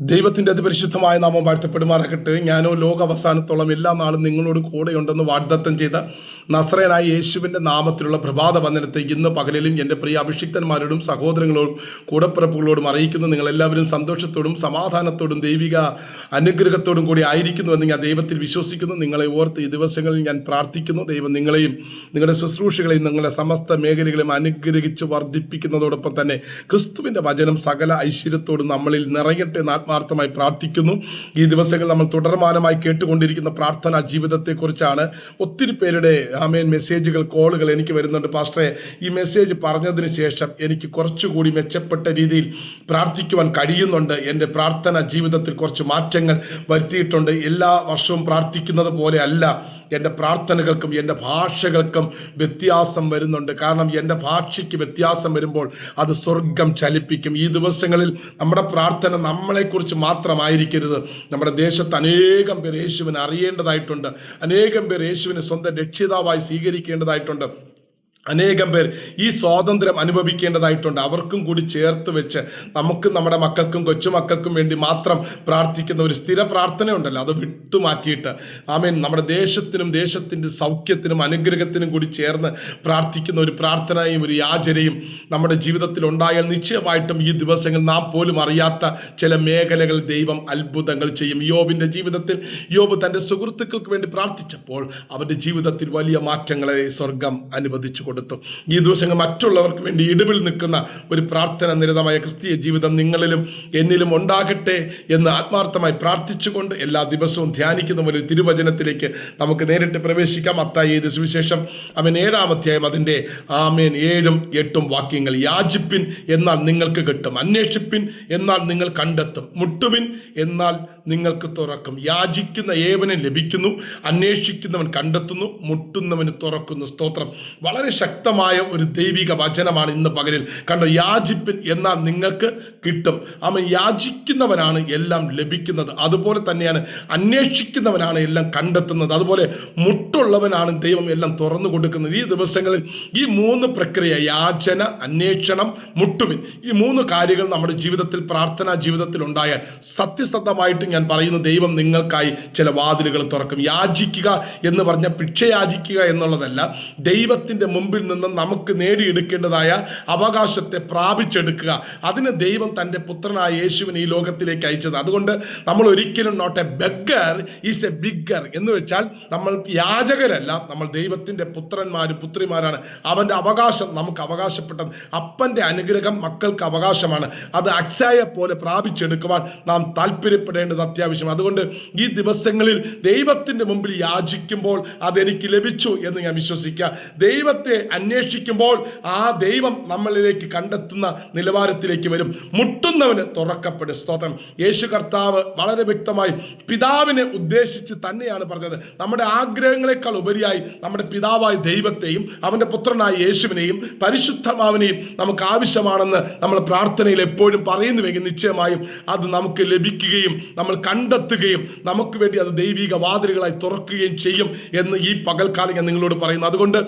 ദൈവത്തിന്റെ അതിപരിശുദ്ധമായ നാമം വാഴ്ത്തപ്പെടുമാറാകട്ടെ. ഞാനോ ലോക അവസാനത്തോളം എല്ലാ നാളും നിങ്ങളോട് കൂടെയുണ്ടെന്ന് വാഗ്ദത്തം ചെയ്ത നസ്രയനായ യേശുവിന്റെ നാമത്തിലുള്ള പ്രഭാത വന്ദനത്തെ ഇന്ന് പകലിലും എന്റെ പ്രിയ അഭിഷിക്തന്മാരോടും സഹോദരങ്ങളോടും കൂടപ്പിറപ്പുകളോടും അറിയിക്കുന്നു. നിങ്ങളെല്ലാവരും സന്തോഷത്തോടും സമാധാനത്തോടും ദൈവിക അനുഗ്രഹത്തോടും കൂടി ആയിരിക്കുന്നുവെന്ന് ഞാൻ ദൈവത്തിൽ വിശ്വസിക്കുന്നു. നിങ്ങളെ ഓർത്ത് ഈ ദിവസങ്ങളിൽ ഞാൻ പ്രാർത്ഥിക്കുന്നു. ദൈവം നിങ്ങളെയും നിങ്ങളുടെ ശുശ്രൂഷകളെയും നിങ്ങളുടെ സമസ്ത മേഖലകളെയും അനുഗ്രഹിച്ച് വർദ്ധിപ്പിക്കുന്നതോടൊപ്പം തന്നെ ക്രിസ്തുവിന്റെ വചനം സകല ഐശ്വര്യത്തോടും നമ്മളിൽ നിറയട്ടെ ആത്മാർത്ഥമായി പ്രാർത്ഥിക്കുന്നു. ഈ ദിവസങ്ങൾ നമ്മൾ തുടർമാനമായി കേട്ടുകൊണ്ടിരിക്കുന്ന പ്രാർത്ഥനാ ജീവിതത്തെക്കുറിച്ചാണ് ഒത്തിരി പേരുടെ ആമേൻ മെസ്സേജുകൾ കോളുകൾ എനിക്ക് വരുന്നുണ്ട്. പാസ്റ്ററെ ഈ മെസ്സേജ് പറഞ്ഞതിന് ശേഷം എനിക്ക് കുറച്ചുകൂടി മെച്ചപ്പെട്ട രീതിയിൽ പ്രാർത്ഥിക്കുവാൻ കഴിയുന്നുണ്ട്. എന്റെ പ്രാർത്ഥന ജീവിതത്തിൽ കുറച്ച് മാറ്റങ്ങൾ വരുത്തിയിട്ടുണ്ട്. എല്ലാ വർഷവും പ്രാർത്ഥിക്കുന്നത് പോലെ അല്ല എന്റെ പ്രാർത്ഥനകൾക്കും എന്റെ ഭാഷകൾക്കും വ്യത്യാസം വരുന്നുണ്ട്. കാരണം എന്റെ ഭാഷയ്ക്ക് വ്യത്യാസം വരുമ്പോൾ അത് സ്വർഗം ചലിപ്പിക്കും. ഈ ദിവസങ്ങളിൽ നമ്മുടെ പ്രാർത്ഥന നമ്മളെക്കുറിച്ച് മാത്രമായിരിക്കരുത്. നമ്മുടെ ദേശത്ത് അനേകം പേർ യേശുവിനെ അറിയേണ്ടതായിട്ടുണ്ട്. അനേകം പേർ യേശുവിനെ സ്വന്തം രക്ഷിതാവായി സ്വീകരിക്കേണ്ടതായിട്ടുണ്ട്. അനേകം പേർ ഈ സ്വാതന്ത്ര്യം അനുഭവിക്കേണ്ടതായിട്ടുണ്ട്. അവർക്കും കൂടി ചേർത്ത് വെച്ച് നമുക്കും നമ്മുടെ മക്കൾക്കും കൊച്ചുമക്കൾക്കും വേണ്ടി മാത്രം പ്രാർത്ഥിക്കുന്ന ഒരു സ്ഥിര പ്രാർത്ഥന ഉണ്ടല്ലോ അത് വിട്ടുമാറ്റിയിട്ട് ആമേൻ. നമ്മുടെ ദേശത്തിനും ദേശത്തിന്റെ സൗഖ്യത്തിനും അനുഗ്രഹത്തിനും കൂടി ചേർന്ന് പ്രാർത്ഥിക്കുന്ന ഒരു പ്രാർത്ഥനയും ഒരു യാചനയും നമ്മുടെ ജീവിതത്തിൽ ഉണ്ടായാൽ നിശ്ചയമായിട്ടും ഈ ദിവസങ്ങൾ നാം പോലും അറിയാത്ത ചില മേഖലകൾ ദൈവം അത്ഭുതങ്ങൾ ചെയ്യും. യോബിന്റെ ജീവിതത്തിൽ യോബ് തന്റെ സുഹൃത്തുക്കൾക്ക് വേണ്ടി പ്രാർത്ഥിച്ചപ്പോൾ അവരുടെ ജീവിതത്തിൽ വലിയ മാറ്റങ്ങളെ സ്വർഗം അനുവദിച്ചു കൊടുത്തു. ഈ ദിവസങ്ങൾ മറ്റുള്ളവർക്ക് വേണ്ടി ഇടിവിൽ നിൽക്കുന്ന ഒരു പ്രാർത്ഥന നിരതമായ ക്രിസ്തീയ ജീവിതം നിങ്ങളിലും എന്നിലും ഉണ്ടാകട്ടെ എന്ന് ആത്മാർത്ഥമായി പ്രാർത്ഥിച്ചുകൊണ്ട് എല്ലാ ദിവസവും ധ്യാനിക്കുന്ന ഒരു തിരുവചനത്തിലേക്ക് നമുക്ക് നേരിട്ട് പ്രവേശിക്കാം. അത്തായി ഇത് സുവിശേഷം അവൻ ഏഴാം അധ്യായം അതിന്റെ ആമേൻ ഏഴും എട്ടും വാക്യങ്ങൾ. യാചിപ്പിൻ എന്നാൽ നിങ്ങൾക്ക് കിട്ടും. അന്വേഷിപ്പിൻ എന്നാൽ നിങ്ങൾ കണ്ടെത്തും. മുട്ടുവിൻ എന്നാൽ നിങ്ങൾക്ക് തുറക്കും. യാചിക്കുന്ന ഏവനും ലഭിക്കുന്നു. അന്വേഷിക്കുന്നവൻ കണ്ടെത്തുന്നു. മുട്ടുന്നവന് തുറക്കുന്നു. സ്തോത്രം. വളരെ ശക്തമായ ഒരു ദൈവിക വചനമാണ് ഇന്ന് പകലിൽ. കണ്ടോ യാചിപ്പിൻ എന്നാൽ നിങ്ങൾക്ക് കിട്ടും. അവൻ യാചിക്കുന്നവനാണ് എല്ലാം ലഭിക്കുന്നത്. അതുപോലെ തന്നെയാണ് അന്വേഷിക്കുന്നവനാണ് എല്ലാം കണ്ടെത്തുന്നത്. അതുപോലെ മുട്ടുള്ളവനാണ് ദൈവം എല്ലാം തുറന്നു കൊടുക്കുന്നത്. ഈ ദിവസങ്ങളിൽ ഈ മൂന്ന് പ്രക്രിയ യാചന അന്വേഷണം മുട്ടുവിൻ ഈ മൂന്ന് കാര്യങ്ങൾ നമ്മുടെ ജീവിതത്തിൽ പ്രാർത്ഥനാ ജീവിതത്തിൽ ഉണ്ടായാൽ സത്യസന്ധമായിട്ട് ഞാൻ പറയുന്നു ദൈവം നിങ്ങൾക്കായി ചില വാതിലുകൾ തുറക്കും. യാചിക്കുക എന്ന് പറഞ്ഞ ഭിക്ഷ യാചിക്കുക എന്നുള്ളതല്ല ദൈവത്തിന്റെ മുമ്പിൽ നിന്ന് നമുക്ക് നേടിയെടുക്കേണ്ടതായ അവകാശത്തെ പ്രാപിച്ചെടുക്കുക. അതിന് ദൈവം തന്റെ പുത്രനായ യേശുവിനെ ഈ ലോകത്തിലേക്ക് അയച്ചത്. അതുകൊണ്ട് നമ്മൾ ഒരിക്കലും not a beggar is a bigger എന്ന് വെച്ചാൽ നമ്മൾ യാചകരല്ല. നമ്മൾ ദൈവത്തിന്റെ പുത്രന്മാരും പുത്രിമാരാണ്. അവന്റെ അവകാശം നമുക്ക് അവകാശപ്പെട്ടത് അപ്പന്റെ അനുഗ്രഹം മക്കൾക്ക് അവകാശമാണ്. അത് അക്സായെ പോലെ പ്രാപിച്ചെടുക്കുവാൻ നാം താല്പര്യപ്പെടേണ്ടത് അത്യാവശ്യം. അതുകൊണ്ട് ഈ ദിവസങ്ങളിൽ ദൈവത്തിന്റെ മുമ്പിൽ യാചിക്കുമ്പോൾ അതെനിക്ക് ലഭിച്ചു എന്ന് ഞാൻ വിശ്വസിക്കുക. ദൈവത്തെ അന്വേഷിക്കുമ്പോൾ ആ ദൈവം നമ്മളിലേക്ക് കണ്ടെത്തുന്ന നിലവാരത്തിലേക്ക് വരും. മുട്ടുന്നവന് തുറക്കപ്പെടും. സ്തോത്രം. യേശു കർത്താവ് വളരെ വ്യക്തമായി പിതാവിനെ ഉദ്ദേശിച്ച് തന്നെയാണ് പറഞ്ഞത്. നമ്മുടെ ആഗ്രഹങ്ങളെക്കാൾ ഉപരിയായി നമ്മുടെ പിതാവായ ദൈവത്തെയും അവന്റെ പുത്രനായ യേശുവിനെയും പരിശുദ്ധമാവിനെയും നമുക്ക് ആവശ്യമാണെന്ന് നമ്മൾ പ്രാർത്ഥനയിൽ എപ്പോഴും പറയുന്നുവെങ്കിൽ നിശ്ചയമായും അത് നമുക്ക് ലഭിക്കുകയും നമ്മൾ കണ്ടെത്തുകയും നമുക്ക് വേണ്ടി അത് ദൈവിക വാതിലുകളായി തുറക്കുകയും ചെയ്യും എന്ന് ഈ പകൽക്കാലം ഞാൻ നിങ്ങളോട് പറയുന്നു. അതുകൊണ്ട്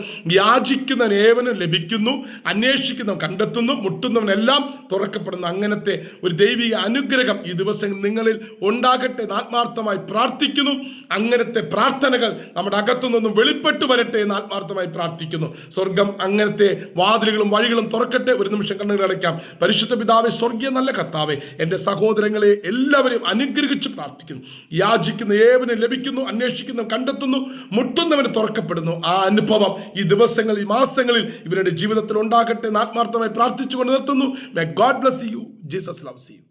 യാചിക്കുന്ന ഏവനും ലഭിക്കുന്നു അന്വേഷിക്കുന്നവൻ കണ്ടെത്തുന്നു മുട്ടുന്നവനെല്ലാം തുറക്കപ്പെടുന്നു. അങ്ങനത്തെ ഒരു ദൈവിക അനുഗ്രഹം ഈ ദിവസം നിങ്ങളിൽ ഉണ്ടാകട്ടെ ആത്മാർത്ഥമായി പ്രാർത്ഥിക്കുന്നു. അങ്ങനത്തെ പ്രാർത്ഥനകൾ നമ്മുടെ അകത്തു നിന്നും വെളിപ്പെട്ടു വരട്ടെ എന്ന് ആത്മാർത്ഥമായി പ്രാർത്ഥിക്കുന്നു. സ്വർഗം അങ്ങനത്തെ വാതിലുകളും വഴികളും തുറക്കട്ടെ. ഒരു നിമിഷം കണ്ണുകൾ അടയ്ക്കാം. പരിശുദ്ധ പിതാവെ സ്വർഗീയ നല്ല കർത്താവെ എന്റെ സഹോദരങ്ങളെ എല്ലാവരെയും അനുഗ്രഹിച്ച് പ്രാർത്ഥിക്കുന്നു. യാചിക്കുന്ന ഏവനും ലഭിക്കുന്നു അന്വേഷിക്കുന്നു കണ്ടെത്തുന്നു മുട്ടുന്നവന് തുറക്കപ്പെടുന്നു. ആ അനുഭവം ഈ ദിവസങ്ങളിൽ ഈ മാസങ്ങളിൽ ഇവരുടെ ജീവിതത്തിൽ ഉണ്ടാകട്ടെ എന്ന് ആത്മാർത്ഥമായി പ്രാർത്ഥിച്ചുകൊണ്ട് നിർത്തുന്നു. May God bless you Jesus loves you